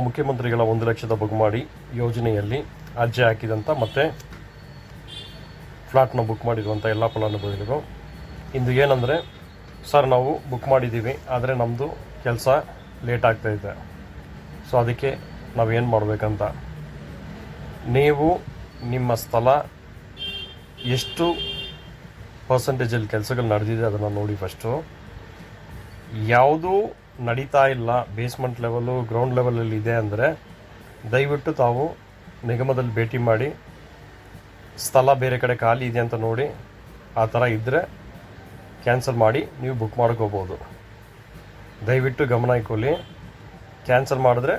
ಮುಖ್ಯಮಂತ್ರಿಗಳ ಒಂದು ಲಕ್ಷದ ಬುಕ್ ಮಾಡಿ ಯೋಜನೆಯಲ್ಲಿ ಅರ್ಜಿ ಹಾಕಿದಂಥ ಮತ್ತು ಫ್ಲಾಟ್ನ ಬುಕ್ ಮಾಡಿರುವಂಥ ಎಲ್ಲ ಫಲಾನುಭವಿಗಳು ಇಂದು ಏನಂದರೆ, ಸರ್ ನಾವು ಬುಕ್ ಮಾಡಿದ್ದೀವಿ, ಆದರೆ ನಮ್ಮದು ಕೆಲಸ ಲೇಟ್ ಆಗ್ತಾಯಿದೆ ಸೊ ಅದಕ್ಕೆ ನಾವೇನು ಮಾಡಬೇಕಂತ. ನೀವು ನಿಮ್ಮ ಸ್ಥಳ ಎಷ್ಟು ಪರ್ಸೆಂಟೇಜಲ್ಲಿ ಕೆಲಸಗಳು ನಡೆದಿದೆ ಅದನ್ನು ನೋಡಿ ಫಸ್ಟು ಯಾವುದೂ ನಡೀತಾ ಇಲ್ಲ ಬೇಸ್ಮೆಂಟ್ ಲೆವೆಲು ಗ್ರೌಂಡ್ ಲೆವೆಲಲ್ಲಿ ಇದೆ ಅಂದರೆ ದಯವಿಟ್ಟು ತಾವು ನಿಗಮದಲ್ಲಿ ಭೇಟಿ ಮಾಡಿ, ಸ್ಥಳ ಬೇರೆ ಕಡೆ ಖಾಲಿ ಇದೆ ಅಂತ ನೋಡಿ, ಆ ಥರ ಇದ್ದರೆ ಕ್ಯಾನ್ಸಲ್ ಮಾಡಿ ನೀವು ಬುಕ್ ಮಾಡ್ಕೋಬೋದು. ದಯವಿಟ್ಟು ಗಮನ ಇಕ್ಕೊಳ್ಳಿ ಕ್ಯಾನ್ಸಲ್ ಮಾಡಿದ್ರೆ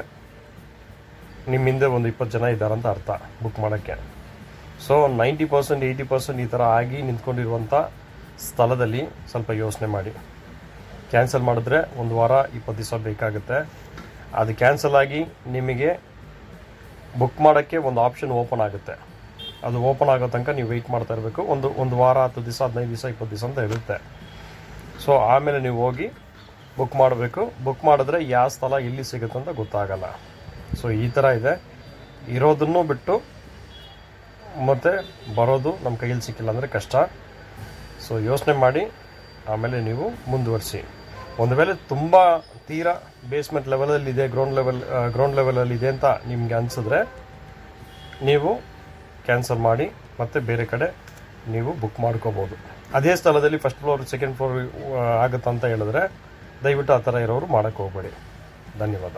ನಿಮ್ಮ ಹಿಂದೆ ಒಂದು ಇಪ್ಪತ್ತು ಜನ ಇದ್ದಾರೆ ಅಂತ ಅರ್ಥ ಬುಕ್ ಮಾಡೋಕ್ಕೆ. So ninety percent eighty percent ಈ ಥರ ಆಗಿ ನಿಂತ್ಕೊಂಡಿರುವಂಥ ಸ್ಥಳದಲ್ಲಿ ಸ್ವಲ್ಪ ಯೋಚನೆ ಮಾಡಿ. ಕ್ಯಾನ್ಸಲ್ ಮಾಡಿದ್ರೆ ಒಂದು ವಾರ ಇಪ್ಪತ್ತು ದಿವಸ ಬೇಕಾಗುತ್ತೆ. ಅದು ಕ್ಯಾನ್ಸಲ್ ಆಗಿ ನಿಮಗೆ ಬುಕ್ ಮಾಡೋಕ್ಕೆ ಒಂದು ಆಪ್ಷನ್ ಓಪನ್ ಆಗುತ್ತೆ. ಅದು ಓಪನ್ ಆಗೋ ತನಕ ನೀವು ವೆಯ್ಟ್ ಮಾಡ್ತಾ ಇರಬೇಕು. ಒಂದು ಒಂದು ವಾರ, ಹತ್ತು ದಿವಸ, ಹದಿನೈದು ದಿವಸ, ಇಪ್ಪತ್ತು ದಿವಸ ಅಂತ ಇರುತ್ತೆ. ಸೊ, ಆಮೇಲೆ ನೀವು ಹೋಗಿ ಬುಕ್ ಮಾಡಬೇಕು. ಬುಕ್ ಮಾಡಿದ್ರೆ ಯಾವ ಸ್ಥಳ ಎಲ್ಲಿ ಸಿಗುತ್ತೆ ಅಂತ ಗೊತ್ತಾಗಲ್ಲ. ಸೊ, ಈ ಥರ ಇದೆ. ಇರೋದನ್ನು ಬಿಟ್ಟು ಮತ್ತು ಬರೋದು ನಮ್ಮ ಕೈಯಲ್ಲಿ ಸಿಕ್ಕಿಲ್ಲ ಅಂದರೆ ಕಷ್ಟ. ಸೊ, ಯೋಚನೆ ಮಾಡಿ ಆಮೇಲೆ ನೀವು ಮುಂದುವರಿಸಿ. ಒಂದು ವೇಳೆ ತುಂಬ ತೀರಾ ಬೇಸ್ಮೆಂಟ್ ಲೆವೆಲಲ್ಲಿ ಇದೆ ಗ್ರೌಂಡ್ ಲೆವೆಲ್ ಗ್ರೌಂಡ್ ಲೆವೆಲಲ್ಲಿ ಇದೆ ಅಂತ ನಿಮಗೆ ಅನಿಸಿದ್ರೆ ನೀವು ಕ್ಯಾನ್ಸಲ್ ಮಾಡಿ ಮತ್ತೆ ಬೇರೆ ಕಡೆ ನೀವು ಬುಕ್ ಮಾಡ್ಕೋಬೋದು. ಅದೇ ಸ್ಥಳದಲ್ಲಿ ಫಸ್ಟ್ ಫ್ಲೋರ್ ಸೆಕೆಂಡ್ ಫ್ಲೋರ್ ಆಗುತ್ತಂತ ಹೇಳಿದ್ರೆ ದಯವಿಟ್ಟು ಆ ಥರ ಇರೋರು ಮಾಡೋಕ್ಕೆ ಹೋಗಬೇಡಿ. ಧನ್ಯವಾದ.